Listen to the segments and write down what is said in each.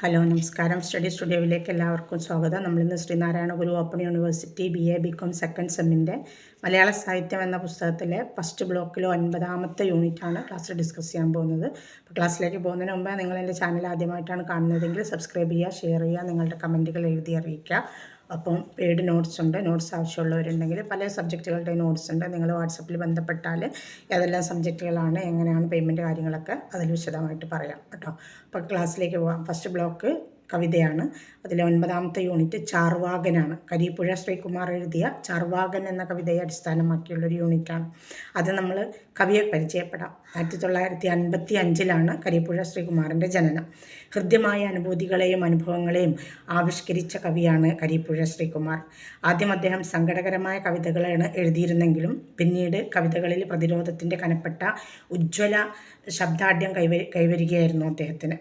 Hello നമസ്കാരം. Study സ്റ്റുഡിയോയിലേക്ക് എല്ലാവർക്കും സ്വാഗതം. നമ്മളിന്ന് Sreenarayana Guru open university B A B com second സെമ്മിന്റെ മലയാള സാഹിത്യം എന്ന പുസ്തകത്തിലെ ഫസ്റ്റ് ബ്ലോക്കിലെ ഒൻപതാമത്തെ യൂണിറ്റാണ് ക്ലാസ്സിൽ ഡിസ്കസ് ചെയ്യാൻ പോകുന്നത്. അപ്പോൾ ക്ലാസ്സിലേക്ക് പോകുന്നതിന് മുമ്പ് നിങ്ങൾ എന്റെ ചാനൽ ആദ്യമായിട്ടാണ് കാണുന്നതെങ്കിൽ സബ്സ്ക്രൈബ് ചെയ്യുക ഷെയർ ചെയ്യുക നിങ്ങളുടെ കമന്റുകൾ എഴുതി അറിയിക്കുക. അപ്പം പെയ്ഡ് നോട്ട്സ് ഉണ്ട്. നോട്ട്സ് ആവശ്യമുള്ളവരുണ്ടെങ്കിൽ പല സബ്ജക്റ്റുകളുടെ നോട്ട്സ് ഉണ്ട്. നിങ്ങൾ വാട്സപ്പിൽ ബന്ധപ്പെട്ടാൽ ഏതെല്ലാം സബ്ജക്റ്റുകളാണ് എങ്ങനെയാണ് പേയ്മെന്റ് കാര്യങ്ങളൊക്കെ അതിൽ വിശദമായിട്ട് പറയാം കേട്ടോ. അപ്പോൾ ക്ലാസ്സിലേക്ക് പോകാം ഫസ്റ്റ് ബ്ലോക്ക് കവിതയാണ്. അതിലെ ഒൻപതാമത്തെ യൂണിറ്റ് ചാർവാകനാണ്. കരിപ്പുഴ ശ്രീകുമാർ എഴുതിയ ചാർവാകൻ എന്ന കവിതയെ അടിസ്ഥാനമാക്കിയുള്ളൊരു യൂണിറ്റാണ് അത് നമ്മൾ കവിയെ പരിചയപ്പെടാം. ആയിരത്തി തൊള്ളായിരത്തി അൻപത്തി അഞ്ചിലാണ് കരിപ്പുഴ ശ്രീകുമാറിന്റെ ജനനം. ഹൃദ്യമായ അനുഭൂതികളെയും അനുഭവങ്ങളെയും ആവിഷ്കരിച്ച കവിയാണ് കരിപ്പുഴ ശ്രീകുമാർ. ആദ്യം അദ്ദേഹം സങ്കടകരമായ കവിതകളാണ് എഴുതിയിരുന്നെങ്കിലും പിന്നീട് കവിതകളിൽ പ്രതിരോധത്തിന്റെ കനപ്പെട്ട ഉജ്ജ്വല ശബ്ദാഢ്യം കൈവരി കൈവരികയായിരുന്നു അദ്ദേഹത്തിന്.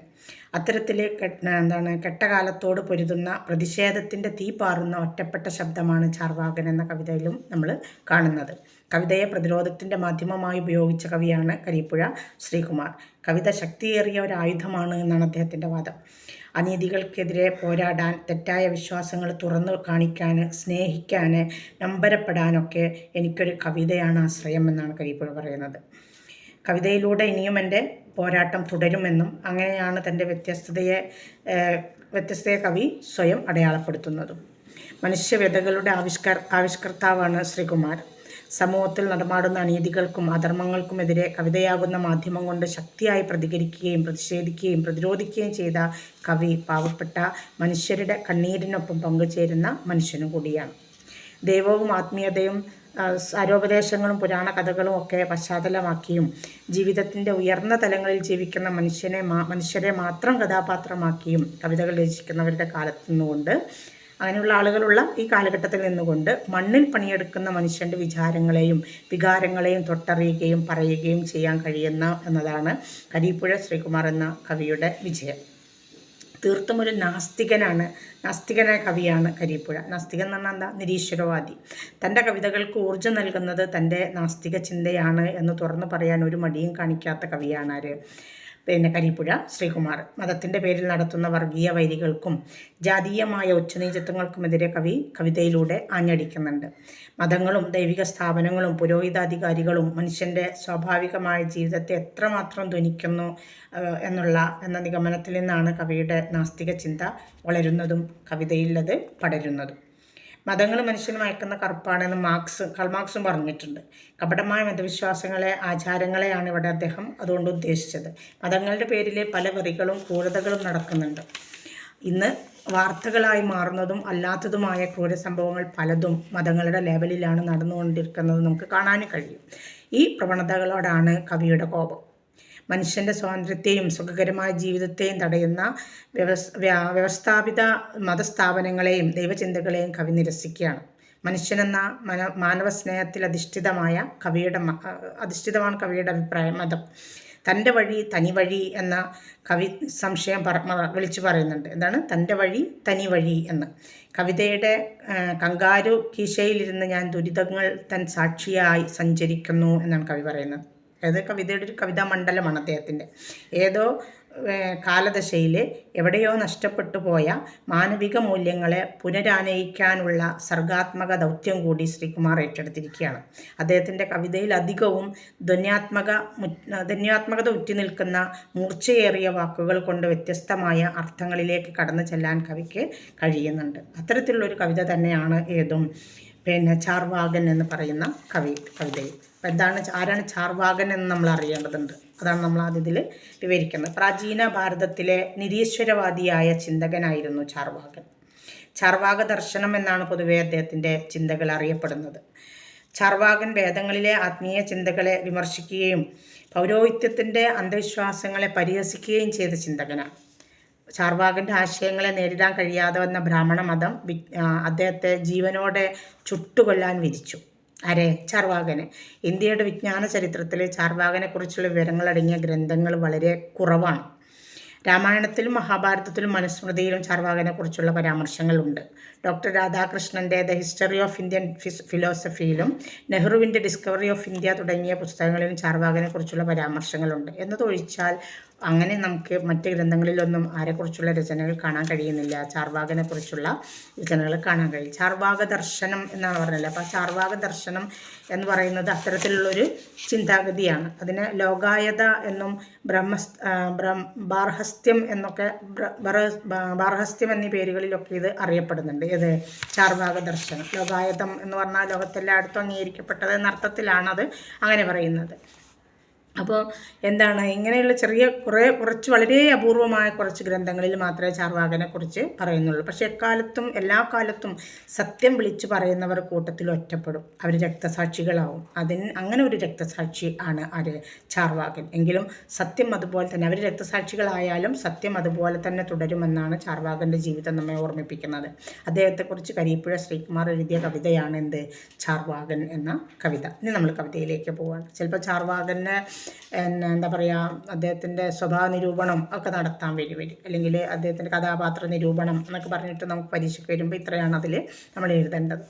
അത്തരത്തിലെ എന്താണ് കെട്ടകാലത്തോട് പൊരുതുന്ന പ്രതിഷേധത്തിന്റെ തീ പാറുന്ന ഒറ്റപ്പെട്ട ശബ്ദമാണ് ചാർവാകൻ എന്ന കവിതയിലും നമ്മൾ കാണുന്നത്. കവിതയെ പ്രതിരോധത്തിന്റെ മാധ്യമമായി ഉപയോഗിച്ച കവിയാണ് കരിപ്പുഴ ശ്രീകുമാർ. കവിത ശക്തിയേറിയ ഒരു ആയുധമാണ് എന്നാണ് അദ്ദേഹത്തിന്റെ വാദം. അനീതികൾക്കെതിരെ പോരാടാൻ തെറ്റായ വിശ്വാസങ്ങൾ തുറന്നു കാണിക്കാൻ സ്നേഹിക്കാൻ നമ്പരപ്പെടാനൊക്കെ എനിക്കൊരു കവിതയാണ് ആശ്രയം എന്നാണ് കരിപ്പുഴ പറയുന്നത്. കവിതയിലൂടെ ഇനിയും എന്റെ പോരാട്ടം തുടരുമെന്നും അങ്ങനെയാണ് തന്റെ വ്യത്യസ്തതയെ വ്യത്യസ്തയെ കവി സ്വയം അടയാളപ്പെടുത്തുന്നതും. മനുഷ്യവ്യതകളുടെ ആവിഷ്കർ ആവിഷ്കർത്താവാണ് ശ്രീകുമാർ. സമൂഹത്തിൽ നടമാടുന്ന അനീതികൾക്കും അധർമ്മങ്ങൾക്കുമെതിരെ കവിതയാകുന്ന മാധ്യമം കൊണ്ട് ശക്തിയായി പ്രതികരിക്കുകയും പ്രതിഷേധിക്കുകയും പ്രതിരോധിക്കുകയും ചെയ്ത കവി പാവപ്പെട്ട മനുഷ്യരുടെ കണ്ണീരിനൊപ്പം പങ്കുചേരുന്ന മനുഷ്യനും കൂടിയാണ്. ദൈവവും ആത്മീയതയും ആരോപദേശങ്ങളും പുരാണ കഥകളും ഒക്കെ പശ്ചാത്തലമാക്കിയും ജീവിതത്തിന്റെ ഉയർന്ന തലങ്ങളിൽ ജീവിക്കുന്ന മനുഷ്യനെ മനുഷ്യരെ മാത്രം കഥാപാത്രമാക്കിയും കവിതകൾ രചിക്കുന്നവരുടെ കാലത്തു നിന്നുകൊണ്ട് അങ്ങനെയുള്ള ആളുകളുള്ള ഈ കാലഘട്ടത്തിൽ നിന്നുകൊണ്ട് മണ്ണിൽ പണിയെടുക്കുന്ന മനുഷ്യന്റെ വിചാരങ്ങളെയും വികാരങ്ങളെയും തൊട്ടറിയുകയും പറയുകയും ചെയ്യാൻ കഴിയുന്ന എന്നതാണ് കരിപ്പുഴ ശ്രീകുമാർ എന്ന കവിയുടെ വിജയം. തീർത്തും ഒരു നാസ്തികനാണ് നാസ്തികനായ കവിയാണ് കരിപ്പുഴ. നാസ്തികൻ എന്ന് പറഞ്ഞാൽ എന്താ? നിരീശ്വരവാദി. തന്റെ കവിതകൾക്ക് ഊർജം നൽകുന്നത് തന്റെ നാസ്തിക ചിന്തയാണ് എന്ന് തുറന്നു പറയാൻ ഒരു മടിയും കാണിക്കാത്ത കവിയാണ് ആര്? പിന്നെ കരിപ്പുഴ ശ്രീകുമാർ. മതത്തിന്റെ പേരിൽ നടത്തുന്ന വർഗീയ വൈരികൾക്കും ജാതീയമായ ഉച്ചനീചത്വങ്ങൾക്കുമെതിരെ കവി കവിതയിലൂടെ ആഞ്ഞടിക്കുന്നുണ്ട്. മതങ്ങളും ദൈവിക സ്ഥാപനങ്ങളും പുരോഹിതാധികാരികളും മനുഷ്യന്റെ സ്വാഭാവികമായ ജീവിതത്തെ എത്രമാത്രം ധ്വനിക്കുന്നു എന്നുള്ള എന്ന നിഗമനത്തിൽ നിന്നാണ് കവിയുടെ നാസ്തിക ചിന്ത വളരുന്നതും കവിതയിലത് പടരുന്നതും. മതങ്ങൾ മനുഷ്യന് മയക്കുന്ന കറുപ്പാണെന്ന് മാർക്സ് കൾമാർക്സും പറഞ്ഞിട്ടുണ്ട്. കപടമായ മതവിശ്വാസങ്ങളെ ആചാരങ്ങളെയാണ് ഇവിടെ അദ്ദേഹം അതുകൊണ്ട് ഉദ്ദേശിച്ചത്. മതങ്ങളുടെ പേരിൽ പല വെറികളും ക്രൂരതകളും നടക്കുന്നുണ്ട്. ഇന്ന് വാർത്തകളായി മാറുന്നതും അല്ലാത്തതുമായ ക്രൂര സംഭവങ്ങൾ പലതും മതങ്ങളുടെ ലെവലിലാണ് നടന്നുകൊണ്ടിരിക്കുന്നത് നമുക്ക് കാണാനും കഴിയും. ഈ പ്രവണതകളോടാണ് കവിയുടെ കോപം. മനുഷ്യന്റെ സ്വാതന്ത്ര്യത്തെയും സുഖകരമായ ജീവിതത്തെയും തടയുന്ന വ്യവസ്ഥാപിത മതസ്ഥാപനങ്ങളെയും ദൈവചിന്തകളെയും കവി നിരസിക്കുകയാണ്. മനുഷ്യനെന്ന മന മാനവ സ്നേഹത്തിൽ അധിഷ്ഠിതമായ കവിയുടെ അധിഷ്ഠിതമാണ് കവിയുടെ അഭിപ്രായം മതം. തന്റെ വഴി തനി വഴി എന്ന കവി സംശയം പറ വിളിച്ചു പറയുന്നുണ്ട്. എന്താണ്? തന്റെ വഴി തനി വഴി എന്ന്. കവിതയുടെ കങ്കാരു കീശയിലിരുന്ന് ഞാൻ ദുരിതങ്ങൾ തൻ സാക്ഷിയായി സഞ്ചരിക്കുന്നു എന്നാണ് കവി പറയുന്നത്. അതായത് കവിതയുടെ ഒരു കവിതാ മണ്ഡലമാണ് അദ്ദേഹത്തിന്റെ. ഏതോ കാലദശയിൽ എവിടെയോ നഷ്ടപ്പെട്ടു പോയ മാനവിക മൂല്യങ്ങളെ പുനരാനയിക്കാനുള്ള സർഗാത്മക ദൗത്യം കൂടി ശ്രീകുമാർ ഏറ്റെടുത്തിരിക്കുകയാണ്. അദ്ദേഹത്തിന്റെ കവിതയിൽ അധികവും ധന്യാത്മക ധന്യാത്മകത ഉറ്റി നിൽക്കുന്ന മൂർച്ചയേറിയ വാക്കുകൾ കൊണ്ട് വ്യത്യസ്തമായ അർത്ഥങ്ങളിലേക്ക് കടന്നു ചെല്ലാൻ കവിക്ക് കഴിയുന്നുണ്ട്. അത്തരത്തിലുള്ളൊരു കവിത തന്നെയാണ് ഏതും പിന്നെ ചാർവാകൻ എന്ന് പറയുന്ന കവി കവിതയിൽ. അപ്പം എന്താണ് ആരാണ് ചാർവാകൻ എന്ന് നമ്മൾ അറിയേണ്ടതുണ്ട്. അതാണ് നമ്മൾ ആദ്യത്തിൽ വിവരിക്കുന്നത് പ്രാചീന ഭാരതത്തിലെ നിരീശ്വരവാദിയായ ചിന്തകനായിരുന്നു ചാർവാകൻ. ചാർവാക ദർശനം എന്നാണ് പൊതുവേ അദ്ദേഹത്തിന്റെ ചിന്തകൾ അറിയപ്പെടുന്നത്. ചാർവാകൻ വേദങ്ങളിലെ ആത്മീയ ചിന്തകളെ വിമർശിക്കുകയും പൗരോഹിത്യത്തിന്റെ അന്ധവിശ്വാസങ്ങളെ പരിഹസിക്കുകയും ചെയ്ത ചിന്തകനാണ്. ചാർവാകന്റെ ആശയങ്ങളെ നേരിടാൻ കഴിയാതെ വന്ന ബ്രാഹ്മണ മതം അദ്ദേഹത്തെ ജീവനോടെ ചുട്ടുകൊല്ലാൻ വിധിച്ചു. ആരെ ചാർവാകന്. ഇന്ത്യയുടെ വിജ്ഞാന ചരിത്രത്തിൽ ചാർവാകനെക്കുറിച്ചുള്ള വിവരങ്ങളടങ്ങിയ ഗ്രന്ഥങ്ങൾ വളരെ കുറവാണ്. രാമായണത്തിലും മഹാഭാരതത്തിലും മനുസ്മൃതിയിലും ചാർവാകനെക്കുറിച്ചുള്ള പരാമർശങ്ങളുണ്ട്. ഡോക്ടർ രാധാകൃഷ്ണന്റെ ദ ഹിസ്റ്ററി ഓഫ് ഇന്ത്യൻ ഫിലോസഫിയിലും നെഹ്റുവിന്റെ ഡിസ്കവറി ഓഫ് ഇന്ത്യ തുടങ്ങിയ പുസ്തകങ്ങളിലും ചാർവാകനെക്കുറിച്ചുള്ള പരാമർശങ്ങളുണ്ട്. എന്നതൊഴിച്ചാൽ അങ്ങനെ നമുക്ക് മറ്റ് ഗ്രന്ഥങ്ങളിലൊന്നും ആരെക്കുറിച്ചുള്ള രചനകൾ കാണാൻ കഴിയുന്നില്ല. ചാർവാകനെക്കുറിച്ചുള്ള രചനകൾ കാണാൻ കഴിയും. ചാർവാക ദർശനം എന്നാണ് പറഞ്ഞത്. അപ്പോൾ ചാർവാക ദർശനം എന്ന് പറയുന്നത് അത്തരത്തിലുള്ളൊരു ചിന്താഗതിയാണ്. അതിന് ലോകായത എന്നും ബ്രഹ്മ ബാർഹസ്ത്യം എന്നൊക്കെ ബാർഹസ്ത്യം എന്നീ പേരുകളിലൊക്കെ ഇത് അറിയപ്പെടുന്നുണ്ട്. ഇത് ചാർവാക ദർശനം ലോകായതം എന്ന് പറഞ്ഞാൽ ലോകത്തെല്ലായിടത്തും അംഗീകരിക്കപ്പെട്ടത് എന്നർത്ഥത്തിലാണത് അങ്ങനെ പറയുന്നത്. അപ്പോൾ എന്താണ് ഇങ്ങനെയുള്ള ചെറിയ കുറേ കുറച്ച് വളരെ അപൂർവമായ കുറച്ച് ഗ്രന്ഥങ്ങളിൽ മാത്രമേ ചാർവാകനെക്കുറിച്ച് പറയുന്നുള്ളൂ. പക്ഷേ എക്കാലത്തും എല്ലാ കാലത്തും സത്യം വിളിച്ചു പറയുന്നവർ കൂട്ടത്തിൽ ഒറ്റപ്പെടും. അവർ രക്തസാക്ഷികളാവും. അതിന് അങ്ങനെ ഒരു രക്തസാക്ഷി ആണ് ആര്? ചാർവാകൻ. എങ്കിലും സത്യം അതുപോലെ തന്നെ അവർ രക്തസാക്ഷികളായാലും സത്യം അതുപോലെ തന്നെ തുടരുമെന്നാണ് ചാർവാകന്റെ ജീവിതം നമ്മെ ഓർമ്മിപ്പിക്കുന്നത്. അദ്ദേഹത്തെക്കുറിച്ച് കരിപ്പുഴ ശ്രീകുമാർ എഴുതിയ കവിതയാണ് എന്ത്? ചാർവാകൻ എന്ന കവിത. ഇനി നമ്മൾ കവിതയിലേക്ക് പോവാണ്. ചിലപ്പോൾ ചാർവാകനെ പിന്നെ എന്താ പറയുക അദ്ദേഹത്തിന്റെ സ്വഭാവ നിരൂപണം ഒക്കെ നടത്താൻ വേണ്ടി വരും. അല്ലെങ്കിൽ അദ്ദേഹത്തിന്റെ കഥാപാത്ര നിരൂപണം എന്നൊക്കെ പറഞ്ഞിട്ട് നമുക്ക് പരീക്ഷയ്ക്ക് വരുമ്പോൾ ഇത്രയാണ് അതിൽ നമ്മൾ എഴുതേണ്ടത്.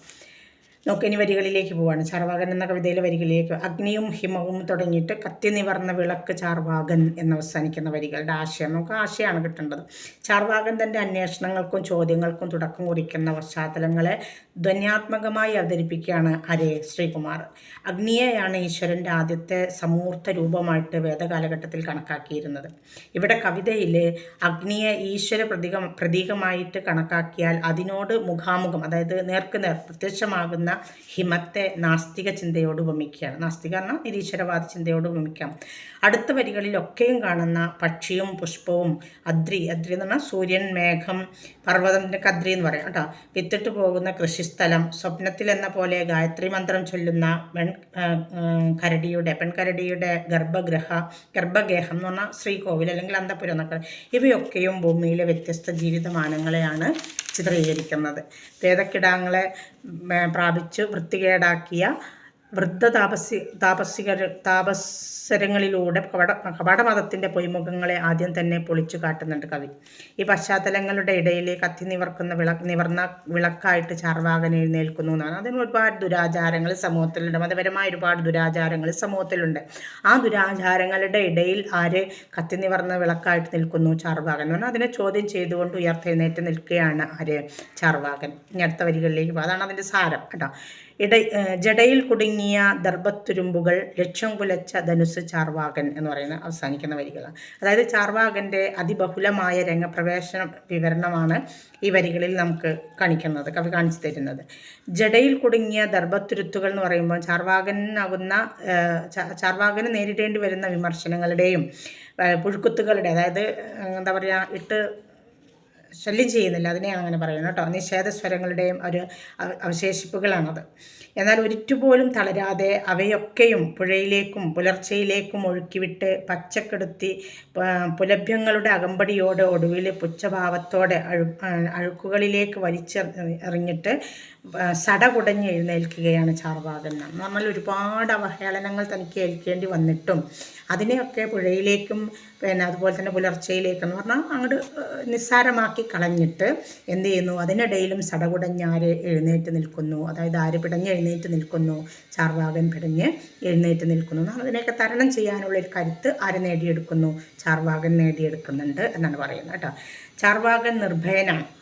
നോക്കി ഇനി വരികളിലേക്ക് പോവാണ്. ചാർവാകൻ എന്ന കവിതയിലെ വരികളിലേക്ക് അഗ്നിയും ഹിമവും തുടങ്ങിയിട്ട് കത്തി നിവർന്ന വിളക്ക് ചാർവാകൻ എന്ന് അവസാനിക്കുന്ന വരികളുടെ ആശയം നമുക്ക് ആശയമാണ് കിട്ടേണ്ടത്. ചാർവാകൻ തന്റെ അന്വേഷണങ്ങൾക്കും ചോദ്യങ്ങൾക്കും തുടക്കം കുറിക്കുന്ന പശ്ചാത്തലങ്ങളെ ധ്വന്യാത്മകമായി അവതരിപ്പിക്കുകയാണ് അരേ ശ്രീകുമാർ. അഗ്നിയെയാണ് ഈശ്വരന്റെ ആദ്യത്തെ സമൂർത്ത രൂപമായിട്ട് വേദകാലഘട്ടത്തിൽ കണക്കാക്കിയിരുന്നത്. ഇവിടെ കവിതയിൽ അഗ്നിയെ ഈശ്വര പ്രതീക പ്രതീകമായിട്ട് കണക്കാക്കിയാൽ അതിനോട് മുഖാമുഖം അതായത് നേർക്ക് നേർ പ്രത്യക്ഷമാകുന്ന ഹിമത്തെ നാസ്തിക ചിന്തയോട് ഉപമിക്കുകയാണ്. നാസ്തിക എന്ന നിരീശ്വരവാദ ചിന്തയോട് ഉപമിക്കാം. അടുത്ത വരികളിലൊക്കെയും കാണുന്ന പക്ഷിയും പുഷ്പവും അദ്രി അദ്രി എന്ന് പറഞ്ഞാൽ സൂര്യൻ മേഘം പർവതത്തിന്റെ കദ്രി എന്ന് പറയാം കേട്ടോ. വിത്തിട്ട് പോകുന്ന കൃഷിസ്ഥലം സ്വപ്നത്തിൽ എന്ന പോലെ ഗായത്രി മന്ത്രം ചൊല്ലുന്ന പെൺ കരടിയുടെ പെൺകരടിയുടെ ഗർഭഗ്രഹ ഗർഭഗേഹം എന്ന് പറഞ്ഞാൽ ശ്രീകോവിൽ അല്ലെങ്കിൽ അന്തപുരം എന്നൊക്കെ ഇവയൊക്കെയും ഭൂമിയിലെ വ്യത്യസ്ത ജീവിതമാനങ്ങളെയാണ് ചിത്രീകരിക്കുന്നത് വേദക്കിടാങ്ങളെ പ്രാപിച്ചു വൃത്തികേടാക്കിയ വൃദ്ധ താപസി താപസികർ താപസരങ്ങളിലൂടെ കപട കപടമതത്തിന്റെ പൊയ്മുഖങ്ങളെ ആദ്യം തന്നെ പൊളിച്ചു കാട്ടുന്നുണ്ട് കവി. ഈ പശ്ചാത്തലങ്ങളുടെ ഇടയിൽ കത്തി നിവർക്കുന്ന വിള നിവർന്ന വിളക്കായിട്ട് ചാർവാകൻ എഴുന്നേൽക്കുന്നു എന്നാണ്. അതിന് ഒരുപാട് ദുരാചാരങ്ങൾ സമൂഹത്തിലുണ്ട്. മതപരമായ ഒരുപാട് ദുരാചാരങ്ങൾ സമൂഹത്തിലുണ്ട്. ആ ദുരാചാരങ്ങളുടെ ഇടയിൽ ആര് കത്തി നിവർന്ന വിളക്കായിട്ട് നിൽക്കുന്നു? ചാർവാകൻ. എന്ന് പറഞ്ഞാൽ അതിനെ ചോദ്യം ചെയ്തുകൊണ്ട് ഉയർത്തെഴുന്നേറ്റ് നിൽക്കുകയാണ് ആര്? ചാർവാകൻ. ഇനി അടുത്ത വരികളിലേക്ക് അതാണ് അതിന്റെ സാരം കേട്ടോ. ഇട ജടയിൽ കുടുങ്ങിയ ദർഭത്തുരുമ്പുകൾ ലക്ഷം കുലച്ച ധനുസ് ചാർവാകൻ എന്ന് പറയുന്ന അവസാനിക്കുന്ന വരികളാണ്. അതായത് ചാർവാകന്റെ അതിബഹുലമായ രംഗപ്രവേശന വിവരണമാണ് ഈ വരികളിൽ നമുക്ക് കാണിക്കുന്നത് കവി കാണിച്ചു തരുന്നത്. ജടയിൽ കുടുങ്ങിയ ദർഭത്തുരുത്തുകൾ എന്ന് പറയുമ്പോൾ ചാർവാകനാകുന്ന ചാർവാകന് നേരിടേണ്ടി വരുന്ന വിമർശനങ്ങളുടെയും പുഴുക്കുത്തുകളുടെ അതായത് എന്താ പറയുക ഇട്ട് ശല്യം ചെയ്യുന്നില്ല. അതിനെയാണ് അങ്ങനെ പറയുന്നത് കേട്ടോ. നിഷേധ സ്വരങ്ങളുടെയും ഒരു അവശേഷിപ്പുകളാണത്. എന്നാൽ ഒരിറ്റുപോലും തളരാതെ അവയൊക്കെയും പുഴയിലേക്കും പുലർച്ചയിലേക്കും ഒഴുക്കിവിട്ട് പച്ചക്കെടുത്തി പുലഭ്യങ്ങളുടെ അകമ്പടിയോട് ഒടുവിൽ പുച്ഛഭാവത്തോടെ അഴു അഴുക്കുകളിലേക്ക് വലിച്ചെറിഞ്ഞിട്ട് സടകുടഞ്ഞ് എഴുന്നേൽക്കുകയാണ് ചാർവാകൻ. നമ്മൾ ഒരുപാട് അവഹേളനങ്ങൾ തനിക്ക് ഏൽക്കേണ്ടി വന്നിട്ടും അതിനെയൊക്കെ പുഴയിലേക്കും പിന്നെ അതുപോലെ തന്നെ പുലർച്ചയിലേക്കും എന്ന് പറഞ്ഞാൽ അങ്ങോട്ട് നിസ്സാരമാക്കി കളഞ്ഞിട്ട് എന്ത് ചെയ്യുന്നു? അതിനിടയിലും സടകുടഞ്ഞാര് എഴുന്നേറ്റ് നിൽക്കുന്നു. അതായത് ആര് പിടഞ്ഞ് എഴുന്നേറ്റ് നിൽക്കുന്നു? ചാർവാകൻ പിടഞ്ഞ് എഴുന്നേറ്റ് നിൽക്കുന്നു. അതിനെയൊക്കെ തരണം ചെയ്യാനുള്ള ഒരു കരുത്ത് ആര് നേടിയെടുക്കുന്നു? ചാർവാകൻ നേടിയെടുക്കുന്നുണ്ട് എന്നാണ് പറയുന്നത് കേട്ടോ. ചാർവാകൻ നിർഭയനാണ്.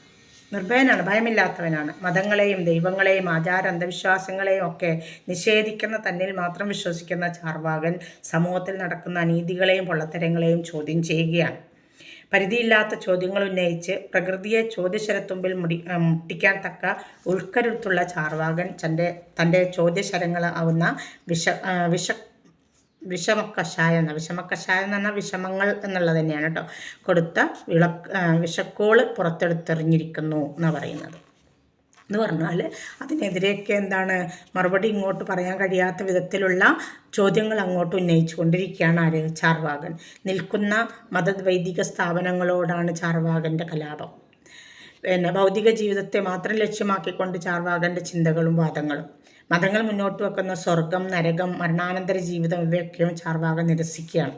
നിർഭയനാണ് ഭയമില്ലാത്തവനാണ്. മതങ്ങളെയും ദൈവങ്ങളെയും ആചാര അന്ധവിശ്വാസങ്ങളെയും ഒക്കെ നിഷേധിക്കുന്ന തന്നിൽ മാത്രം വിശ്വസിക്കുന്ന ചാർവാകൻ സമൂഹത്തിൽ നടക്കുന്ന അനീതികളെയും പൊള്ളത്തരങ്ങളെയും ചോദ്യം ചെയ്യുകയാണ്. പരിധിയില്ലാത്ത ചോദ്യങ്ങൾ ഉന്നയിച്ച് പ്രകൃതിയെ ചോദ്യശരത്തുമ്പിൽ മുടി മുട്ടിക്കാൻ തക്ക ഉൾക്കരുത്തുള്ള ചാർവാകൻ തന്റെ തന്റെ ചോദ്യശരങ്ങളാവുന്ന വിഷ വിഷ വിഷമക്കഷായം എന്ന വിഷമക്കഷായം എന്ന് പറഞ്ഞാൽ വിഷമങ്ങൾ എന്നുള്ളത് തന്നെയാണ് കേട്ടോ. കൊടുത്ത വിളക്ക് വിഷക്കോൾ പുറത്തെടുത്തെറിഞ്ഞിരിക്കുന്നു എന്ന് പറയുന്നത്. എന്ന് പറഞ്ഞാൽ അതിനെതിരെയൊക്കെ എന്താണ് മറുപടി ഇങ്ങോട്ട് പറയാൻ കഴിയാത്ത വിധത്തിലുള്ള ചോദ്യങ്ങൾ അങ്ങോട്ട് ഉന്നയിച്ചു കൊണ്ടിരിക്കുകയാണ് ആര്? ചാർവാകൻ. നിൽക്കുന്ന മതവൈദിക സ്ഥാപനങ്ങളോടാണ് ചാർവാകന്റെ കലാപം. പിന്നെ ഭൗതിക ജീവിതത്തെ മാത്രം ലക്ഷ്യമാക്കിക്കൊണ്ട് ചാർവാകന്റെ ചിന്തകളും വാദങ്ങളും. മതങ്ങൾ മുന്നോട്ട് വെക്കുന്ന സ്വർഗം നരകം മരണാനന്തര ജീവിതം ഇവയൊക്കെയും ചാർവാക നിരസിക്കുകയാണ്.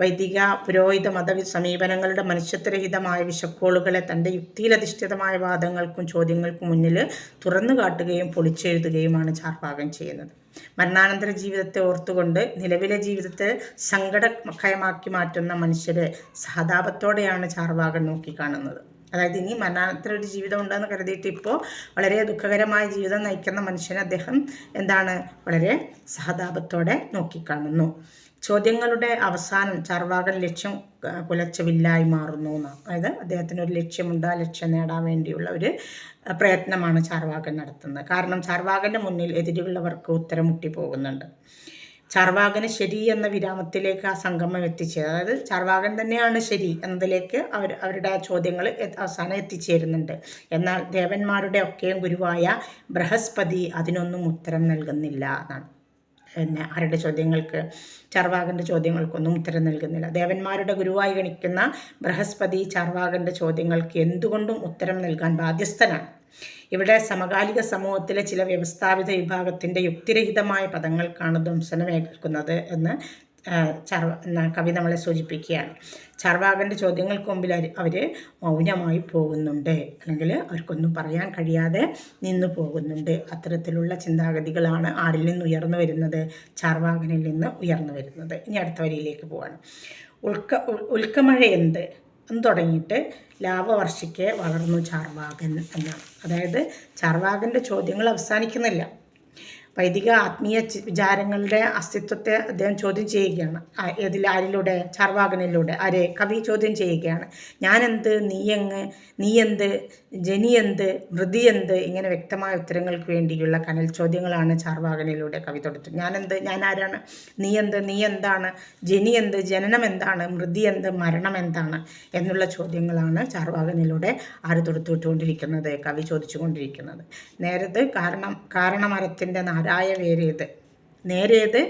വൈദിക പുരോഹിത മത സമീപനങ്ങളുടെ മനുഷ്യത്വരഹിതമായ വിഷക്കോളുകളെ തന്റെ യുക്തിയിലധിഷ്ഠിതമായ വാദങ്ങൾക്കും ചോദ്യങ്ങൾക്കും മുന്നിൽ തുറന്നു കാട്ടുകയും പൊളിച്ചെഴുതുകയുമാണ് ചാർവാകൻ ചെയ്യുന്നത്. മരണാനന്തര ജീവിതത്തെ ഓർത്തുകൊണ്ട് നിലവിലെ ജീവിതത്തെ സങ്കടമയമാക്കി മാറ്റുന്ന മനുഷ്യരെ സഹതാപത്തോടെയാണ് ചാർവാകൻ നോക്കിക്കാണുന്നത്. അതായത് ഇനി മരണാനന്തര ഒരു ജീവിതം ഉണ്ടെന്ന് കരുതിയിട്ട് ഇപ്പോൾ വളരെ ദുഃഖകരമായ ജീവിതം നയിക്കുന്ന മനുഷ്യനെ അദ്ദേഹം എന്താണ് വളരെ സഹതാപത്തോടെ നോക്കിക്കാണുന്നു. ചോദ്യങ്ങളുടെ അവസാനം ചാർവാകൻ ലക്ഷ്യം കുലച്ചവില്ലായി മാറുന്നു എന്നാണ് അതായത് അദ്ദേഹത്തിന് ഒരു ലക്ഷ്യമുണ്ട് ആ ലക്ഷ്യം നേടാൻ വേണ്ടിയുള്ള ഒരു പ്രയത്നമാണ് ചാർവാകൻ നടത്തുന്നത്. കാരണം ചാർവാകന്റെ മുന്നിൽ എതിരുള്ളവർക്ക് ഉത്തരം മുട്ടി പോകുന്നുണ്ട്. ചാർവാകന് ശരി എന്ന വിരാമത്തിലേക്ക് ആ സംഗമം എത്തിച്ചേരും അതായത് ചാർവാകൻ തന്നെയാണ് ശരി എന്നതിലേക്ക് അവർ അവരുടെ ആ ചോദ്യങ്ങൾ അവസാനം എത്തിച്ചേരുന്നുണ്ട്. എന്നാൽ ദേവന്മാരുടെ ഒക്കെയും ഗുരുവായ ബൃഹസ്പതി അതിനൊന്നും ഉത്തരം നൽകുന്നില്ല എന്നാണ്. പിന്നെ ആരുടെ ചോദ്യങ്ങൾക്ക് ചർവാകന്റെ ചോദ്യങ്ങൾക്കൊന്നും ഉത്തരം നൽകുന്നില്ല. ദേവന്മാരുടെ ഗുരുവായി ഗണിക്കുന്ന ബൃഹസ്പതി ചർവാകന്റെ ചോദ്യങ്ങൾക്ക് എന്തുകൊണ്ടും ഉത്തരം നൽകാൻ ബാധ്യസ്ഥനാണ്. ഇവിടെ സമകാലിക സമൂഹത്തിലെ ചില വ്യവസ്ഥാപിത വിഭാഗത്തിന്റെ യുക്തിരഹിതമായ പദങ്ങൾക്കാണ് ധ്വംസനമേൽക്കുന്നത് എന്ന് ചർവ കവി നമ്മളെ സൂചിപ്പിക്കുകയാണ്. ചർവാകന്റെ ചോദ്യങ്ങൾക്ക് മുമ്പിൽ അവർ മൗനമായി പോകുന്നുണ്ട്. അല്ലെങ്കിൽ അവർക്കൊന്നും പറയാൻ കഴിയാതെ നിന്നു പോകുന്നുണ്ട്. അത്തരത്തിലുള്ള ചിന്താഗതികളാണ് ആരിൽ നിന്ന് ഉയർന്നു വരുന്നത്? ചാർവാകനിൽ നിന്ന് ഉയർന്നു വരുന്നത്. ഇനി അടുത്ത വരിയിലേക്ക് പോവാണ്. ഉൽക്ക ഉൽക്കമഴ എന്ത്? തുടങ്ങിയിട്ട് ലാഭവർഷയ്ക്ക് വളർന്നു ചാർവാകൻ എന്നാണ്. അതായത് ചാർവാകന്റെ ചോദ്യങ്ങൾ അവസാനിക്കുന്നില്ല. വൈദിക ആത്മീയ വിചാരങ്ങളുടെ അസ്തിത്വത്തെ അദ്ദേഹം ചോദ്യം ചെയ്യുകയാണ്. ഏതിൽ ആരിലൂടെ? ചാർവാകനിലൂടെ. ആരെ? കവി ചോദ്യം ചെയ്യുകയാണ്. ഞാനെന്ത്? നീയെങ്ങ്? നീയെന്ത്? ജനിയെന്ത്? എന്ത് ഇങ്ങനെ വ്യക്തമായ ഉത്തരങ്ങൾക്ക് വേണ്ടിയുള്ള കനൽ ചോദ്യങ്ങളാണ് ചാർവാകനിലൂടെ കവി തൊടുത്തു ഞാനെന്ത്? ഞാൻ ആരാണ് നീ എന്ത് നീ എന്താണ് ജനി എന്ത് ജനനം എന്താണ് മൃതി എന്ത് മരണം എന്താണ് എന്നുള്ള ചോദ്യങ്ങളാണ് ചാർവാകനിലൂടെ ആര് തൊടുത്തുവിട്ടുകൊണ്ടിരിക്കുന്നത്? കവി ചോദിച്ചുകൊണ്ടിരിക്കുന്നത്. നേരത്തെ കാരണം കാരണമരത്തിന്റെ നാര നാരായ വേരേത് നേരേത്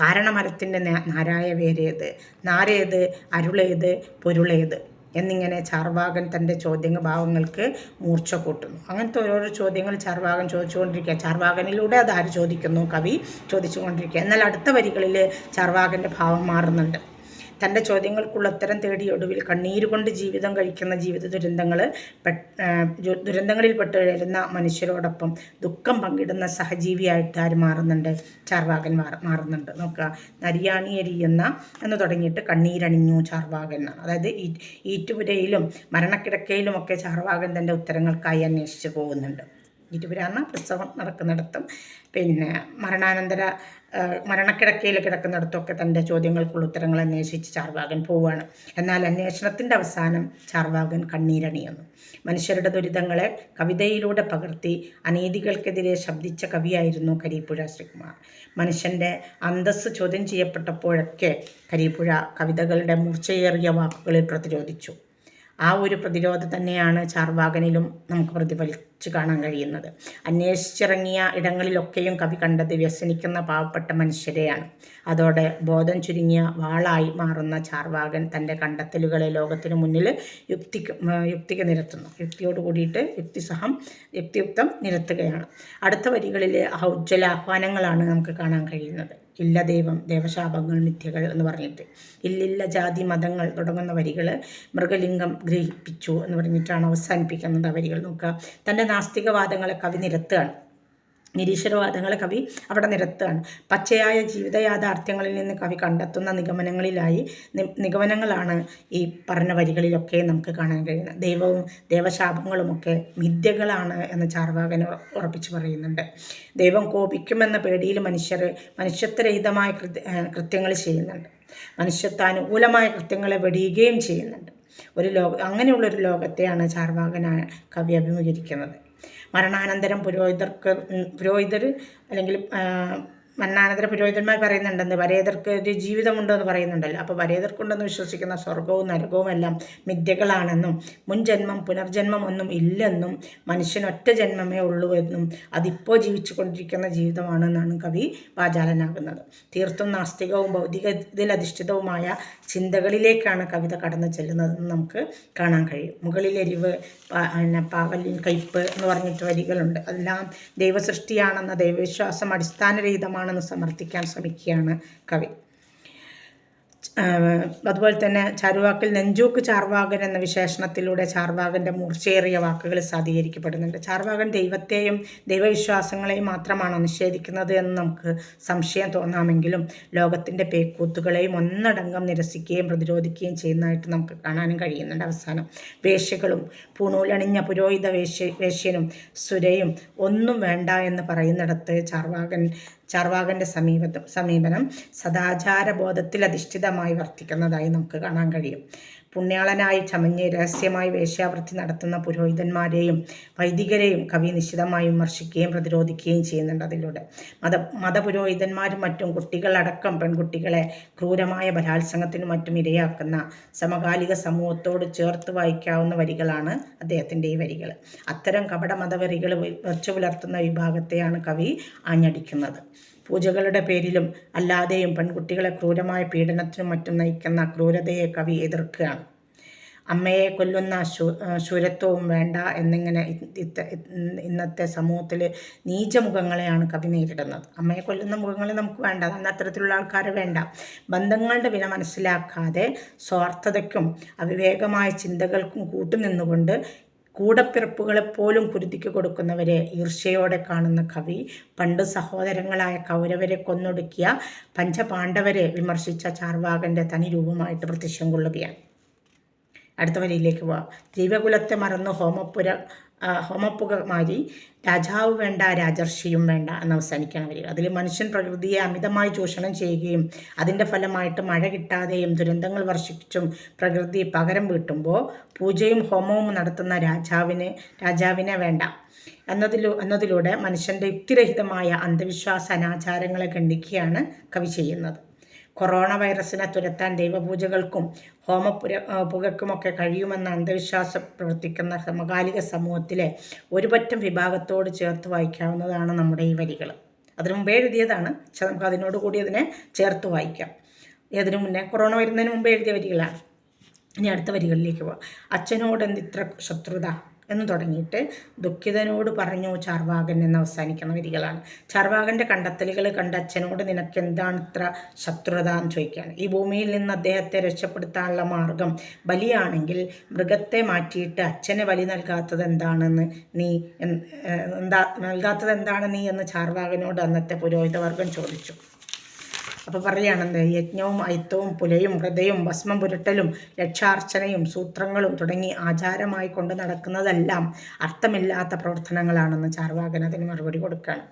കാരണമരത്തിന്റെ നാരായ വേരേത് നാരേത് അരുളേത് പൊരുളേത്. എന്നിങ്ങനെ ചാർവാകൻ തന്റെ ചോദ്യങ്ങൾ ഭാവങ്ങൾക്ക് മൂർച്ച കൂട്ടുന്നു. അങ്ങനത്തെ ഓരോരോ ചോദ്യങ്ങൾ ചാർവാകൻ ചോദിച്ചുകൊണ്ടിരിക്കുക. ചാർവാകനിലൂടെ അത് ആര് ചോദിക്കുന്നു? കവി ചോദിച്ചുകൊണ്ടിരിക്കുക. എന്നാൽ അടുത്ത വരികളിൽ ചാർവാകന്റെ ഭാവം മാറുന്നുണ്ട്. തന്റെ ചോദ്യങ്ങൾക്കുള്ള ഉത്തരം തേടി ഒടുവിൽ കണ്ണീരുകൊണ്ട് ജീവിതം കഴിക്കുന്ന ജീവിത ദുരന്തങ്ങൾ ദുരന്തങ്ങളിൽ പെട്ട് എഴുന്ന മനുഷ്യരോടൊപ്പം ദുഃഖം പങ്കിടുന്ന സഹജീവിയായിട്ട് ആര് മാറുന്നുണ്ട്? ചാർവാകൻ മാറുന്നുണ്ട്. നോക്കുക. നരിയാണി എരിയുന്ന എന്ന് തുടങ്ങിയിട്ട് കണ്ണീരണിഞ്ഞു ചാർവാകൻ അതായത് ഈറ്റുപുരയിലും മരണക്കിടക്കയിലും ഒക്കെ ചാർവാകൻ തന്റെ ഉത്തരങ്ങൾക്കായി അന്വേഷിച്ച് പോകുന്നുണ്ട്. ഈറ്റുപുരാന്ന പ്രസവം നടക്കുന്നിടത്തും പിന്നെ മരണാനന്തര മരണക്കിടക്കയിൽ കിടക്കുന്നിടത്തൊക്കെ തന്റെ ചോദ്യങ്ങൾക്കുള്ള ഉത്തരങ്ങൾ അന്വേഷിച്ച് ചാർവാകൻ പോവുകയാണ്. എന്നാൽ അന്വേഷണത്തിന്റെ അവസാനം ചാർവാകൻ കണ്ണീരണിയുന്നു. മനുഷ്യരുടെ ദുരിതങ്ങളെ കവിതയിലൂടെ പകർത്തി അനീതികൾക്കെതിരെ ശബ്ദിച്ച കവിയായിരുന്നു കരിപ്പുഴ ശ്രീകുമാർ. മനുഷ്യന്റെ അന്തസ് ചോദ്യം ചെയ്യപ്പെട്ടപ്പോഴൊക്കെ കരിപ്പുഴ കവിതകളുടെ മൂർച്ചയേറിയ വാക്കുകളിൽ പ്രതിരോധിച്ചു. ആ ഒരു പ്രതിരോധം തന്നെയാണ് ചാർവാകനിലും നമുക്ക് പ്രതിഫലിച്ച് കാണാൻ കഴിയുന്നത്. അന്വേഷിച്ചിറങ്ങിയ ഇടങ്ങളിലൊക്കെയും കവി കണ്ടത് വ്യസനിക്കുന്ന പാവപ്പെട്ട മനുഷ്യരെയാണ്. അതോടെ ബോധം ചുരുങ്ങിയ വാളായി മാറുന്ന ചാർവാകൻ തന്റെ കണ്ടെത്തലുകളെ ലോകത്തിന് മുന്നിൽ യുക്തിക്ക് യുക്തിക്ക് നിരത്തുന്നു. യുക്തിയോട് കൂടിയിട്ട് യുക്തിസഹം യുക്തിയുക്തം നിരത്തുകയാണ്. അടുത്ത വരികളിലെ ആ ഉജ്ജ്വല ആഹ്വാനങ്ങളാണ് നമുക്ക് കാണാൻ കഴിയുന്നത്. ഇല്ല ദൈവം ദേവശാപങ്ങൾ മിഥ്യകൾ എന്ന് പറഞ്ഞിട്ട്. ഇല്ലില്ല ജാതി മതങ്ങൾ തുടങ്ങുന്ന വരികൾ മൃഗലിംഗം ഗ്രഹിപ്പിച്ചു എന്ന് പറഞ്ഞിട്ടാണ് അവസാനിപ്പിക്കുന്നത് ആ വരികൾ നോക്കുക. തന്റെ നാസ്തികവാദങ്ങളെ കവി നിരത്തുകയാണ് നിരീശ്വരവാദങ്ങളെ കവി അവിടെ നിരത്തുകയാണ്. പച്ചയായ ജീവിത യാഥാർത്ഥ്യങ്ങളിൽ നിന്ന് കവി കണ്ടെത്തുന്ന നിഗമനങ്ങളിലായി നിഗമനങ്ങളാണ് ഈ പറഞ്ഞ വരികളിലൊക്കെ നമുക്ക് കാണാൻ കഴിയുന്നത്. ദൈവവും ദേവശാപങ്ങളുമൊക്കെ മിഥ്യകളാണ് എന്ന് ചാർവാകൻ ഉറപ്പിച്ച് പറയുന്നുണ്ട്. ദൈവം കോപിക്കുമെന്ന പേടിയിൽ മനുഷ്യർ മനുഷ്യത്വരഹിതമായ കൃത്യങ്ങൾ ചെയ്യുന്നുണ്ട്. മനുഷ്യത്വാനുകൂലമായ കൃത്യങ്ങളെ വെടിയുകയും ചെയ്യുന്നുണ്ട്. ഒരു ലോക അങ്ങനെയുള്ളൊരു ലോകത്തെയാണ് ചാർവാകനായ കവി അഭിമുഖീകരിക്കുന്നത്. മരണാനന്തരം പുരോഹിതർക്ക് പുരോഹിതർ അല്ലെങ്കിൽ മരണാനന്തര പുരോഹിതന്മാർ പറയുന്നുണ്ടെന്ന് വരേതർക്ക് ഒരു ജീവിതമുണ്ടെന്ന് പറയുന്നുണ്ടല്ലോ. അപ്പോൾ വരേതർക്കുണ്ടെന്ന് വിശ്വസിക്കുന്ന സ്വർഗവും നരകവും എല്ലാം മിഥ്യകളാണെന്നും മുൻജന്മം പുനർജന്മം ഒന്നും ഇല്ലെന്നും മനുഷ്യൻ ഒറ്റ ജന്മമേ ഉള്ളൂ എന്നും അതിപ്പോൾ ജീവിച്ചു കൊണ്ടിരിക്കുന്ന ജീവിതമാണെന്നാണ് കവി വാചാലനാകുന്നത്. തീർത്തും നാസ്തികവും ഭൗതികത്തിൽ അധിഷ്ഠിതവുമായ ചിന്തകളിലേക്കാണ് കവിത കടന്നു ചെല്ലുന്നതെന്ന് നമുക്ക് കാണാൻ കഴിയും. മുകളിലെരിവ് പിന്നെ പാവലിൻ കയ്പ് എന്ന് പറഞ്ഞിട്ട് വരികളുണ്ട്. അതെല്ലാം ദൈവസൃഷ്ടിയാണെന്ന ദൈവവിശ്വാസം അടിസ്ഥാനരഹിതമാണ് ആണെന്ന് സമർത്ഥിക്കാൻ ശ്രമിക്കുകയാണ് കവി. അതുപോലെ തന്നെ ചാരുവാക്കിൽ നെഞ്ചൂക്ക് ചാർവാകൻ എന്ന വിശേഷണത്തിലൂടെ ചാർവാകന്റെ മൂർച്ചയേറിയ വാക്കുകൾ സാധീകരിക്കപ്പെടുന്നുണ്ട് ചാർവാകൻ ദൈവത്തെയും ദൈവവിശ്വാസങ്ങളെയും മാത്രമാണ് നിഷേധിക്കുന്നത് എന്ന് നമുക്ക് സംശയം തോന്നാമെങ്കിലും ലോകത്തിന്റെ പേക്കൂത്തുകളെയും ഒന്നടങ്കം നിരസിക്കുകയും പ്രതിരോധിക്കുകയും ചെയ്യുന്നതായിട്ട് നമുക്ക് കാണാനും കഴിയുന്നുണ്ട് അവസാനം. വേശ്യകളും പൂണൂലണിഞ്ഞ പുരോഹിത വേശ്യ വേശ്യനും സുരയും ഒന്നും വേണ്ട എന്ന് പറയുന്നിടത്ത് ചാർവാകൻ ചാർവാകന്റെ സമീപ സമീപനം സദാചാരബോധത്തിൽ അധിഷ്ഠിതമായി വർത്തിക്കുന്നതായി നമുക്ക് കാണാൻ കഴിയും. പുണ്യാളനായി ചമഞ്ഞ് രഹസ്യമായി വേശ്യാവൃത്തി നടത്തുന്ന പുരോഹിതന്മാരെയും വൈദികരെയും കവി നിശ്ചിതമായി വിമർശിക്കുകയും പ്രതിരോധിക്കുകയും ചെയ്യുന്നുണ്ട് അതിലൂടെ. മത മതപുരോഹിതന്മാരും മറ്റും കുട്ടികളടക്കം പെൺകുട്ടികളെ ക്രൂരമായ ബലാത്സംഗത്തിനും മറ്റും ഇരയാക്കുന്ന സമകാലിക സമൂഹത്തോട് ചേർത്ത് വായിക്കാവുന്ന വരികളാണ് അദ്ദേഹത്തിന്റെ ഈ വരികൾ അത്തരം കപട മതവരികൾ വെച്ചു പുലർത്തുന്ന വിഭാഗത്തെയാണ് കവി ആഞ്ഞടിക്കുന്നത്. പൂജകളുടെ പേരിലും അല്ലാതെയും പെൺകുട്ടികളെ ക്രൂരമായ പീഡനത്തിനും മറ്റും നയിക്കുന്ന ക്രൂരതയെ കവി എതിർക്കുകയാണ്. അമ്മയെ കൊല്ലുന്ന ശുരത്വവും വേണ്ട എന്നിങ്ങനെ ഇന്നത്തെ സമൂഹത്തിൽ നീചമുഖങ്ങളെയാണ് കവി നേരിടുന്നത്. അമ്മയെ കൊല്ലുന്ന മുഖങ്ങളെ നമുക്ക് വേണ്ട അന്ന് അത്തരത്തിലുള്ള ആൾക്കാരെ വേണ്ട. ബന്ധങ്ങളുടെ വില മനസ്സിലാക്കാതെ സ്വാർത്ഥതയ്ക്കും അവിവേകമായ ചിന്തകൾക്കും കൂട്ടുനിന്നുകൊണ്ട് കൂടപ്പിറപ്പുകളെപ്പോലും കുരുതിക്ക് കൊടുക്കുന്നവരെ ഈർഷ്യയോടെ കാണുന്ന കവി പണ്ട് സഹോദരങ്ങളായ കൗരവരെ കൊന്നൊടുക്കിയ പഞ്ചപാണ്ഡവരെ വിമർശിച്ച ചാർവാകന്റെ തനി രൂപമായിട്ട് പ്രത്യക്ഷം കൊള്ളുകയാണ്. അടുത്ത വരിയിലേക്ക് പോവാം. ദൈവകുലത്തെ മറന്ന് ഹോമപുര ഹോമപ്പുകമാരി രാജാവ് വേണ്ട രാജർഷിയും വേണ്ട എന്ന് അവസാനിക്കാൻ വരിക. അതിൽ മനുഷ്യൻ പ്രകൃതിയെ അമിതമായി ചൂഷണം ചെയ്യുകയും അതിന്റെ ഫലമായിട്ട് മഴ കിട്ടാതെയും ദുരന്തങ്ങൾ വർഷിച്ചും പ്രകൃതി പകരം വീട്ടുമ്പോൾ പൂജയും ഹോമവും നടത്തുന്ന രാജാവിന് രാജാവിനെ വേണ്ട എന്നതിലൂ എന്നതിലൂടെ മനുഷ്യന്റെ യുക്തിരഹിതമായ അന്ധവിശ്വാസ അനാചാരങ്ങളെ ഖണ്ഡിക്കുകയാണ് കവി ചെയ്യുന്നത്. കൊറോണ വൈറസിനെ തുരത്താൻ ദൈവപൂജകൾക്കും ഹോമപുര പുകക്കുമൊക്കെ കഴിയുമെന്ന അന്ധവിശ്വാസം പ്രവർത്തിക്കുന്ന സമകാലിക സമൂഹത്തിലെ ഒരുപറ്റം വിഭാഗത്തോട് ചേർത്ത് വായിക്കാവുന്നതാണ് നമ്മുടെ ഈ വരികൾ അതിനു മുമ്പേ എഴുതിയതാണ്. പക്ഷെ നമുക്ക് അതിനോട് കൂടി അതിനെ ചേർത്ത് വായിക്കാം. ഏതിനു മുന്നേ കൊറോണ വരുന്നതിന് മുമ്പേ എഴുതിയ വരികളാണ്. ഇനി അടുത്ത വരികളിലേക്ക് പോവാം. അച്ഛനോട് എന്തിത്ര ശത്രുത? എന്ന് തുടങ്ങിയിട്ട് ദുഃഖിതനോട് പറഞ്ഞു ചാർവാകൻ എന്ന് അവസാനിക്കുന്ന വരികളാണ് ചാർവാകന്റെ കണ്ടെത്തലുകൾ കണ്ട അച്ഛനോട് നിനക്ക് എന്താണ് ഇത്ര ശത്രുത എന്ന് ചോദിക്കുകയാണ്. ഈ ഭൂമിയിൽ നിന്ന് അദ്ദേഹത്തെ രക്ഷപ്പെടുത്താനുള്ള മാർഗം ബലിയാണെങ്കിൽ മൃഗത്തെ മാറ്റിയിട്ട് അച്ഛനെ ബലി നൽകാത്തത് എന്താണെന്ന് നീ എന്താ നൽകാത്തത് എന്താണ് നീ എന്ന് ചാർവാകനോട് അന്നത്തെ പുരോഹിതവർഗം ചോദിച്ചു. അപ്പോൾ പറയുകയാണെന്ത് യജ്ഞവും ഐത്തവും പുലയും ഹൃദയവും ഭസ്മം പുരട്ടലും രക്ഷാർച്ചനയും സൂത്രങ്ങളും തുടങ്ങി ആചാരമായി കൊണ്ട് നടക്കുന്നതെല്ലാം അർത്ഥമില്ലാത്ത പ്രവർത്തനങ്ങളാണെന്ന് ചാർവാകൻ അതിന് മറുപടി കൊടുക്കുകയാണ്.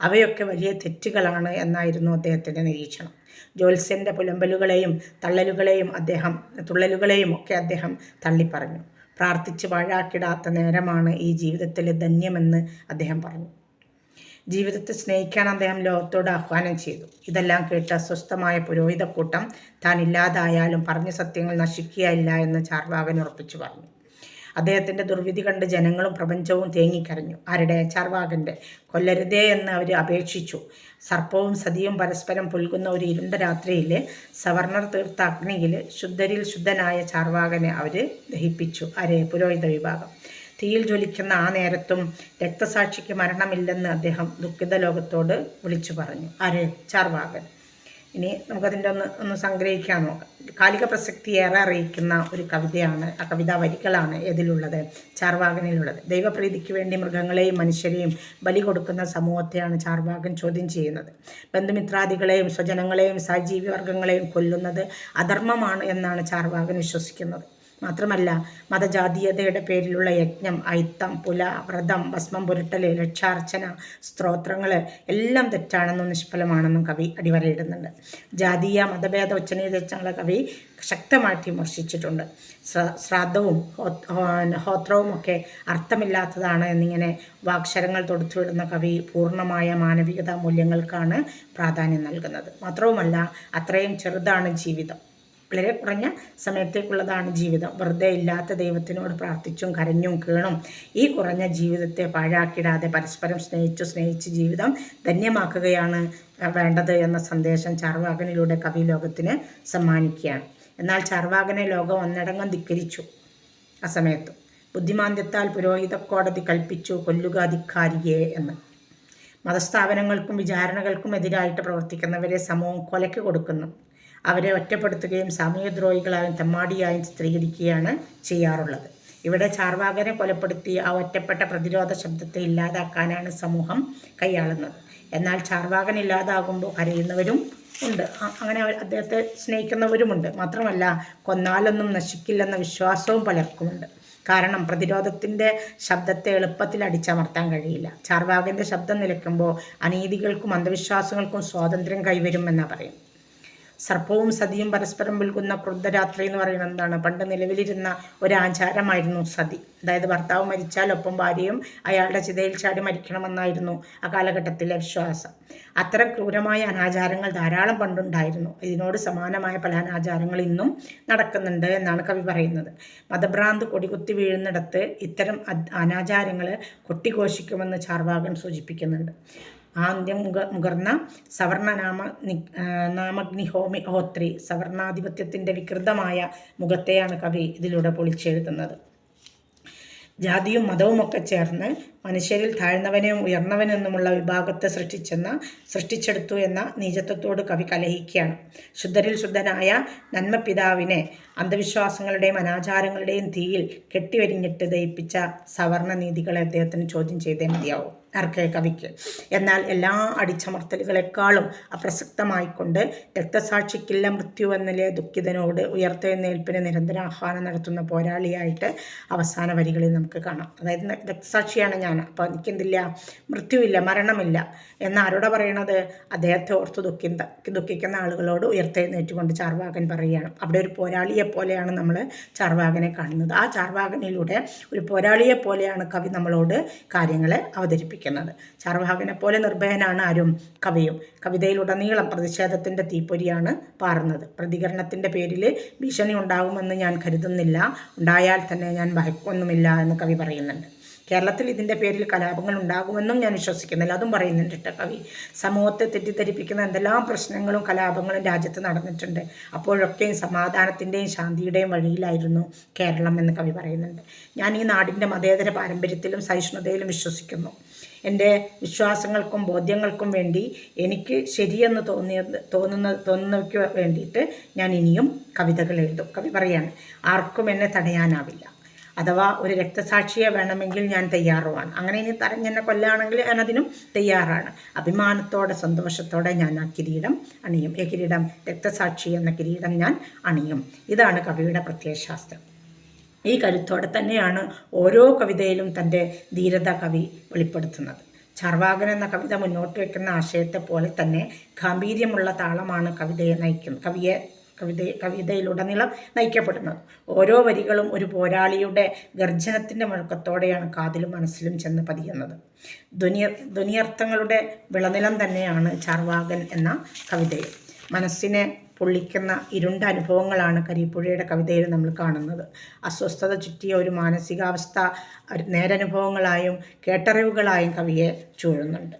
അവയൊക്കെ വലിയ തെറ്റുകളാണ് എന്നായിരുന്നു അദ്ദേഹത്തിന്റെ നിരീക്ഷണം. ജ്യോത്സ്യന്റെ പുലമ്പലുകളെയും തള്ളലുകളെയും അദ്ദേഹം തുള്ളലുകളെയും ഒക്കെ അദ്ദേഹം തള്ളിപ്പറഞ്ഞു. പ്രാർത്ഥിച്ച് വാഴാക്കിടാത്ത നേരമാണ് ഈ ജീവിതത്തിലെ ധന്യമെന്ന് അദ്ദേഹം പറഞ്ഞു. ജീവിതത്തെ സ്നേഹിക്കാൻ അദ്ദേഹം ലോകത്തോട് ആഹ്വാനം ചെയ്തു. ഇതെല്ലാം കേട്ട അസ്വസ്ഥമായ പുരോഹിതക്കൂട്ടം താൻ ഇല്ലാതായാലും പറഞ്ഞ സത്യങ്ങൾ നശിക്കുകയില്ല എന്ന് ചാർവാകൻ ഉറപ്പിച്ചു പറഞ്ഞു. അദ്ദേഹത്തിന്റെ ദുർവിധി കണ്ട് ജനങ്ങളും പ്രപഞ്ചവും തേങ്ങിക്കരഞ്ഞു. ആരുടെ? ചാർവാകന്റെ കൊല്ലരുതേ എന്ന് അവർ അപേക്ഷിച്ചു. സർപ്പവും സതിയും പരസ്പരം പുൽകുന്ന ഒരു ഇരുണ്ട രാത്രിയിൽ സവർണർ തീർത്ത അഗ്നിയിൽ ശുദ്ധരിൽ ശുദ്ധനായ ചാർവാകനെ അവർ ദഹിപ്പിച്ചു. ആരെ? പുരോഹിത വിഭാഗം. തീയിൽ ജ്വലിക്കുന്ന ആ നേരത്തും രക്തസാക്ഷിക്ക് മരണമില്ലെന്ന് അദ്ദേഹം ദുഃഖിത ലോകത്തോട് വിളിച്ചു പറഞ്ഞു. ആര്? ചാർവാകൻ. ഇനി നമുക്കതിന്റെ ഒന്ന് ഒന്ന് സംഗ്രഹിക്കാൻ നോക്കാം. കാലിക പ്രസക്തി ഏറെ അറിയിക്കുന്ന ഒരു കവിതയാണ് ആ കവിതാ വരികളാണ് ഇതിലുള്ളത് ചാർവാകനിലുള്ളത്. ദൈവപ്രീതിക്ക് വേണ്ടി മൃഗങ്ങളെയും മനുഷ്യരെയും ബലി കൊടുക്കുന്ന സമൂഹത്തെയാണ് ചാർവാകൻ ചോദ്യം ചെയ്യുന്നത്. ബന്ധുമിത്രാദികളെയും സ്വജനങ്ങളെയും സഹജീവി വർഗങ്ങളെയും കൊല്ലുന്നത് അധർമ്മമാണ് എന്നാണ് ചാർവാകൻ വിശ്വസിക്കുന്നത്. മാത്രമല്ല മതജാതീയതയുടെ പേരിലുള്ള യജ്ഞം ഐത്തം പുല വ്രതം ഭസ്മം പുരട്ടൽ രക്ഷാർച്ചന സ്ത്രോത്രങ്ങൾ എല്ലാം തെറ്റാണെന്നും നിഷ്ഫലമാണെന്നും കവി അടിവരയിടുന്നുണ്ട്. ജാതീയ മതഭേദ ഉച്ചനീതങ്ങളെ കവി ശക്തമായിട്ട് വിമർശിച്ചിട്ടുണ്ട്. ശ്രാദ്ധവും ഹോത്രവും ഒക്കെ അർത്ഥമില്ലാത്തതാണ് എന്നിങ്ങനെ വാക്ഷരങ്ങൾ തൊടുത്തുവിടുന്ന കവി പൂർണമായ മാനവികതാ മൂല്യങ്ങൾക്കാണ് പ്രാധാന്യം നൽകുന്നത്. മാത്രവുമല്ല അത്രയും ചെറുതാണ് ജീവിതം. വളരെ കുറഞ്ഞ സമയത്തേക്കുള്ളതാണ് ജീവിതം. വെറുതെ ഇല്ലാത്ത ദൈവത്തിനോട് പ്രാർത്ഥിച്ചും കരഞ്ഞും കീണും ഈ കുറഞ്ഞ ജീവിതത്തെ പാഴാക്കിടാതെ പരസ്പരം സ്നേഹിച്ചു സ്നേഹിച്ച് ജീവിതം ധന്യമാക്കുകയാണ് വേണ്ടത് എന്ന സന്ദേശം ചാർവാകനിലൂടെ കവി ലോകത്തിന് സമ്മാനിക്കുകയാണ്. എന്നാൽ ചാർവാകനെ ലോകം ഒന്നടങ്കം ധിക്കരിച്ചു ആ സമയത്ത്. ബുദ്ധിമാന്ദ്യത്താൽ പുരോഹിത കോടതി കൽപ്പിച്ചു കൊല്ലുക അധികാരിയെ എന്ന്. മതസ്ഥാപനങ്ങൾക്കും വിചാരണകൾക്കും എതിരായിട്ട് പ്രവർത്തിക്കുന്നവരെ സമൂഹം കൊലയ്ക്ക് കൊടുക്കുന്നു. അവരെ ഒറ്റപ്പെടുത്തുകയും സാമൂഹ്യദ്രോഹികളായും തെമ്മാടിയായും ചിത്രീകരിക്കുകയാണ് ചെയ്യാറുള്ളത്. ഇവിടെ ചാർവാകരെ കൊലപ്പെടുത്തി ആ ഒറ്റപ്പെട്ട പ്രതിരോധ ശബ്ദത്തെ ഇല്ലാതാക്കാനാണ് സമൂഹം കൈയാളുന്നത്. എന്നാൽ ചാർവാകൻ ഇല്ലാതാകുമ്പോൾ കരയുന്നവരും ഉണ്ട്. അങ്ങനെ അദ്ദേഹത്തെ സ്നേഹിക്കുന്നവരുമുണ്ട്. മാത്രമല്ല കൊന്നാലൊന്നും നശിക്കില്ലെന്ന വിശ്വാസവും പലർക്കുമുണ്ട്. കാരണം പ്രതിരോധത്തിന്റെ ശബ്ദത്തെ എളുപ്പത്തിൽ അടിച്ചമർത്താൻ കഴിയില്ല. ചാർവാകന്റെ ശബ്ദം നിലയ്ക്കുമ്പോൾ അനീതികൾക്കും അന്ധവിശ്വാസങ്ങൾക്കും സ്വാതന്ത്ര്യം കൈവരുമെന്നാണ് പറയും സർപ്പവും സതിയും പരസ്പരം വിൽക്കുന്ന ക്രുദ്ധരാത്രി എന്ന് പറയുന്നത് എന്താണ്? പണ്ട് നിലവിലിരുന്ന ഒരു ആചാരമായിരുന്നു സതി. അതായത് ഭർത്താവ് മരിച്ചാൽ ഒപ്പം ഭാര്യയും അയാളുടെ ചിതയിൽ ചാടി മരിക്കണമെന്നായിരുന്നു ആ കാലഘട്ടത്തിലെ വിശ്വാസം. അത്തരം ക്രൂരമായ അനാചാരങ്ങൾ ധാരാളം പണ്ടുണ്ടായിരുന്നു. ഇതിനോട് സമാനമായ പല അനാചാരങ്ങൾ ഇന്നും നടക്കുന്നുണ്ട് എന്നാണ് കവി പറയുന്നത്. മതഭ്രാന്ത് കൊടികുത്തി വീഴുന്നിടത്ത് ഇത്തരം അനാചാരങ്ങൾ കൊട്ടിഘോഷിക്കുമെന്ന് ചാർവാകൻ സൂചിപ്പിക്കുന്നുണ്ട്. ആദ്യം മുഖ മുഖർന്ന സവർണനാമ നാമഗ്നിഹോമി ഹോത്രി സവർണാധിപത്യത്തിന്റെ വികൃതമായ മുഖത്തെയാണ് കവി ഇതിലൂടെ പൊളിച്ചെഴുതുന്നത്. ജാതിയും മതവും ഒക്കെ ചേർന്ന് മനുഷ്യരിൽ താഴ്ന്നവനെയും ഉയർന്നവനെന്നുമുള്ള വിഭാഗത്തെ സൃഷ്ടിച്ചെന്ന സൃഷ്ടിച്ചെടുത്തു എന്ന നീചത്വത്തോട് കവി കലഹിക്കുകയാണ്. ശുദ്ധരിൽ ശുദ്ധനായ നന്മ പിതാവിനെ അന്ധവിശ്വാസങ്ങളുടെയും അനാചാരങ്ങളുടെയും തീയിൽ കെട്ടിവരിഞ്ഞിട്ട് ദയിപ്പിച്ച സവർണ നീതികളെ അദ്ദേഹത്തിന് ചോദ്യം ചെയ്തേ മതിയാവും. ആർക്ക് കവിക്ക് എന്നാൽ എല്ലാ അടിച്ചമർത്തലുകളെക്കാളും അപ്രസക്തമായിക്കൊണ്ട് രക്തസാക്ഷിക്കില്ല മൃത്യു എന്നിലെ ദുഃഖിതനോട് ഉയർത്തെഴുന്നേൽപ്പിന് നിരന്തരാഹ്വാനം നടത്തുന്ന പോരാളിയായിട്ട് അവസാന വരികളിൽ നമുക്ക് കാണാം. അതായത് രക്തസാക്ഷിയാണ് ഞാൻ. അപ്പോൾ എനിക്കെന്തില്ല? മൃത്യുവില്ല മരണമില്ല. എന്ന് ആരോടെ പറയണത്? അദ്ദേഹത്തെ ഓർത്ത് ദുഃഖിന്ത ദുഃഖിക്കുന്ന ആളുകളോട് ഉയർത്തെഴുന്നേറ്റുകൊണ്ട് ചാർവാകൻ പറയുകയാണ്. അവിടെ ഒരു പോരാളിയെ പോലെയാണ് നമ്മൾ ചാർവാകനെ കാണുന്നത്. ആ ചാർവാകനിലൂടെ ഒരു പോരാളിയെ പോലെയാണ് കവി നമ്മളോട് കാര്യങ്ങളെ അവതരിപ്പിക്കുന്നത്. പ്രവർത്തിക്കുന്നത്. ചാർവാഹകനെ പോലെ നിർഭയനാണ് ആരും കവിയും. കവിതയിലുടനീളം പ്രതിഷേധത്തിന്റെ തീപ്പൊരിയാണ് പാറുന്നത്. പ്രതികരണത്തിന്റെ പേരിൽ ഭീഷണി ഉണ്ടാകുമെന്ന് ഞാൻ കരുതുന്നില്ല. ഉണ്ടായാൽ തന്നെ ഞാൻ ഭയക്കൊന്നുമില്ല എന്ന് കവി പറയുന്നുണ്ട്. കേരളത്തിൽ ഇതിന്റെ പേരിൽ കലാപങ്ങൾ ഉണ്ടാകുമെന്നും ഞാൻ വിശ്വസിക്കുന്നില്ല. അതും പറയുന്നുണ്ട് കവി. സമൂഹത്തെ തെറ്റിദ്ധരിപ്പിക്കുന്ന എന്തെല്ലാം പ്രശ്നങ്ങളും കലാപങ്ങളും രാജ്യത്ത് നടന്നിട്ടുണ്ട്. അപ്പോഴൊക്കെയും സമാധാനത്തിന്റെയും ശാന്തിയുടെയും വഴിയിലായിരുന്നു കേരളം എന്ന് കവി പറയുന്നുണ്ട്. ഞാൻ ഈ നാടിന്റെ മതേതര പാരമ്പര്യത്തിലും സഹിഷ്ണുതയിലും വിശ്വസിക്കുന്നു. എന്റെ വിശ്വാസങ്ങൾക്കും ബോധ്യങ്ങൾക്കും വേണ്ടി എനിക്ക് ശരിയെന്ന് തോന്നിയത് തോന്നുന്ന തോന്നുന്നവയ്ക്ക് വേണ്ടിയിട്ട് ഞാൻ ഇനിയും കവിതകൾ എഴുതും. കവി പറയാണ് ആർക്കും എന്നെ തടയാനാവില്ല. അഥവാ ഒരു രക്തസാക്ഷിയെ വേണമെങ്കിൽ ഞാൻ തയ്യാറുമാണ്. അങ്ങനെ ഇനി തരഞ്ഞെന്നെ കൊല്ലാണെങ്കിൽ ഞാൻ അതിനും തയ്യാറാണ്. അഭിമാനത്തോടെ സന്തോഷത്തോടെ ഞാൻ ആ കിരീടം അണിയും. ഈ കിരീടം രക്തസാക്ഷി എന്ന കിരീടം ഞാൻ അണിയും. ഇതാണ് കവിയുടെ പ്രത്യയശാസ്ത്രം. ഈ കരുത്തോടെ തന്നെയാണ് ഓരോ കവിതയിലും തന്റെ ധീരത കവി വെളിപ്പെടുത്തുന്നത്. ചർവാകൻ എന്ന കവിത മുന്നോട്ട് വെക്കുന്ന ആശയത്തെ പോലെ തന്നെ ഗാംഭീര്യമുള്ള താളമാണ് കവിതയെ നയിക്കുന്നത് കവിയെ കവിത കവിതയിലുടനീളം നയിക്കപ്പെടുന്നത്. ഓരോ വരികളും ഒരു പോരാളിയുടെ ഗർജനത്തിന്റെ മുഴക്കത്തോടെയാണ് കാതിലും മനസ്സിലും ചെന്ന് പതിയുന്നത്. ധ്വനി ധ്വനിയർത്ഥങ്ങളുടെ വിളനിലം തന്നെയാണ് ചാർവാകൻ എന്ന കവിതയിൽ. മനസ്സിനെ പൊള്ളിക്കുന്ന ഇരുണ്ട അനുഭവങ്ങളാണ് കരിപ്പുഴയുടെ കവിതയിൽ നമ്മൾ കാണുന്നത്. അസ്വസ്ഥത ചുറ്റിയ ഒരു മാനസികാവസ്ഥ നേരനുഭവങ്ങളായും കേട്ടറിവുകളായും കവിയെ ചൂഴുന്നുണ്ട്.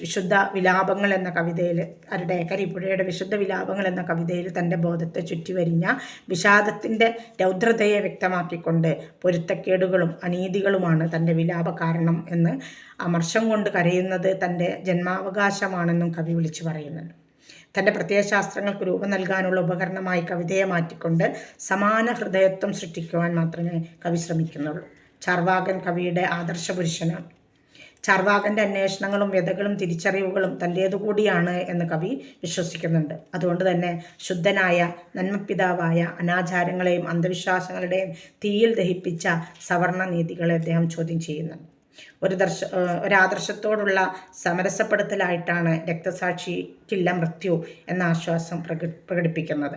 വിശുദ്ധ വിലാപങ്ങൾ എന്ന കവിതയിൽ അവരുടെ കരിപ്പുഴയുടെ വിശുദ്ധ വിലാപങ്ങൾ എന്ന കവിതയിൽ തന്റെ ബോധത്തെ ചുറ്റിവരിഞ്ഞ വിഷാദത്തിന്റെ രൗദ്രതയെ വ്യക്തമാക്കിക്കൊണ്ട് പൊരുത്തക്കേടുകളും അനീതികളുമാണ് തന്റെ വിലാപ കാരണം എന്ന് അമർഷം കൊണ്ട് കരയുന്നത് തന്റെ ജന്മാവകാശമാണെന്നും കവി വിളിച്ചു പറയുന്നുണ്ട്. തന്റെ പ്രത്യയശാസ്ത്രങ്ങൾക്ക് രൂപം നൽകാനുള്ള ഉപകരണമായി കവിതയെ മാറ്റിക്കൊണ്ട് സമാന ഹൃദയത്വം സൃഷ്ടിക്കുവാൻ മാത്രമേ കവി ശ്രമിക്കുന്നുള്ളൂ. ചാർവാകൻ കവിയുടെ ആദർശ പുരുഷനാണ് ചാർവാകന്റെ അന്വേഷണങ്ങളും വ്യതകളും തിരിച്ചറിവുകളും തന്റേതുകൂടിയാണ് എന്ന് കവി വിശ്വസിക്കുന്നുണ്ട്. അതുകൊണ്ട് തന്നെ ശുദ്ധനായ നന്മപിതാവായ അനാചാരങ്ങളെയും അന്ധവിശ്വാസങ്ങളുടെയും തീയിൽ ദഹിപ്പിച്ച സവർണ നീതികളെ അദ്ദേഹം ചോദ്യം ചെയ്യുന്നുണ്ട്. ഒരു ദർശ ഒരാദർശത്തോടുള്ള സമരസപ്പെടുത്തലായിട്ടാണ് രക്തസാക്ഷിക്കില്ല മൃത്യു എന്ന ആശ്വാസം പ്രക പ്രകടിപ്പിക്കുന്നത്.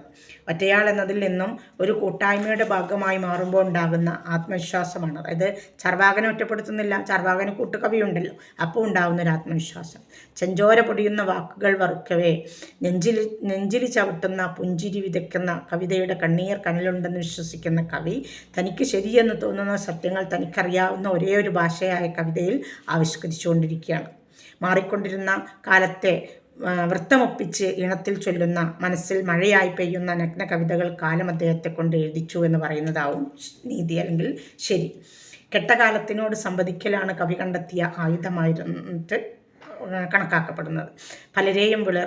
ഒറ്റയാൾ എന്നതിൽ നിന്നും ഒരു കൂട്ടായ്മയുടെ ഭാഗമായി മാറുമ്പോൾ ഉണ്ടാകുന്ന ആത്മവിശ്വാസമാണ്. അതായത് ചർവാകനെ ഒറ്റപ്പെടുത്തുന്നില്ല ചർവാകന് കൂട്ടുകവിയുണ്ടല്ലോ അപ്പോൾ ഉണ്ടാകുന്ന ഒരു ആത്മവിശ്വാസം. ചെഞ്ചോര പൊടിയുന്ന വാക്കുകൾ വറുക്കവേ നെഞ്ചിലി നെഞ്ചിലി ചവിട്ടുന്ന പുഞ്ചിരി വിതയ്ക്കുന്ന കവിതയുടെ കണ്ണീർ കണ്ണിലുണ്ടെന്ന് വിശ്വസിക്കുന്ന കവി തനിക്ക് ശരിയെന്ന് തോന്നുന്ന സത്യങ്ങൾ തനിക്കറിയാവുന്ന ഒരേ ഒരു ഭാഷയായ കവിതയിൽ ആവിഷ്കരിച്ചുകൊണ്ടിരിക്കുകയാണ്. മാറിക്കൊണ്ടിരുന്ന കാലത്തെ വൃത്തമൊപ്പിച്ച് ഇണത്തിൽ ചൊല്ലുന്ന മനസ്സിൽ മഴയായി പെയ്യുന്ന നഗ്ന കവിതകൾ കാലം അദ്ദേഹത്തെ കൊണ്ട് എഴുതിച്ചു എന്ന് പറയുന്നതാവും നീതി അല്ലെങ്കിൽ ശരി. കെട്ടകാലത്തിനോട് സംവദിക്കലാണ് കവി കണ്ടെത്തിയ ആയുധമായിരുന്നിട്ട് കണക്കാക്കപ്പെടുന്നത്. പലരെയും വിള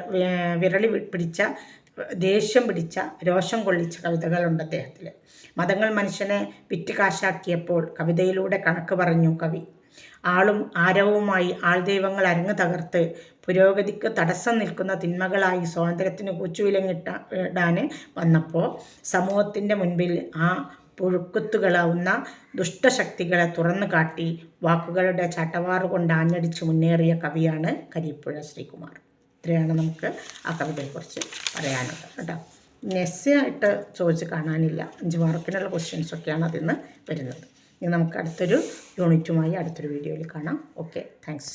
വിരളി പിടിച്ച ദേഷ്യം പിടിച്ച രോഷം കൊള്ളിച്ച കവിതകളുണ്ട് അദ്ദേഹത്തിൽ മതങ്ങൾ മനുഷ്യനെ വിറ്റ് കാശാക്കിയപ്പോൾ കവിതയിലൂടെ കണക്ക് പറഞ്ഞു കവി. ആളും ആരവുമായി ആൾദൈവങ്ങൾ അരങ്ങ് തകർത്ത് പുരോഗതിക്ക് തടസ്സം നിൽക്കുന്ന തിന്മകളായി സ്വാതന്ത്ര്യത്തിന് കൂച്ചുവിലങ്ങിട്ട ഇടാൻ വന്നപ്പോൾ സമൂഹത്തിന്റെ മുൻപിൽ ആ പുഴുക്കുത്തുകളാവുന്ന ദുഷ്ടശക്തികളെ തുറന്നു കാട്ടി വാക്കുകളുടെ ചട്ടവാറ് കൊണ്ട് ആഞ്ഞടിച്ച് മുന്നേറിയ കവിയാണ് കരിപ്പുഴ ശ്രീകുമാർ. ഇത്രയാണ് നമുക്ക് ആ കവിതയെക്കുറിച്ച് പറയാനുള്ളത് കേട്ടോ. നെസ്സയായിട്ട് ചോദിച്ച് കാണാനില്ല. അഞ്ച് മാർക്കിനുള്ള ക്വസ്റ്റ്യൻസൊക്കെയാണ് അതിൽ നിന്ന് വരുന്നത്. ഇനി നമുക്ക് അടുത്തൊരു യൂണിറ്റുമായി അടുത്തൊരു വീഡിയോയിൽ കാണാം. Okay thanks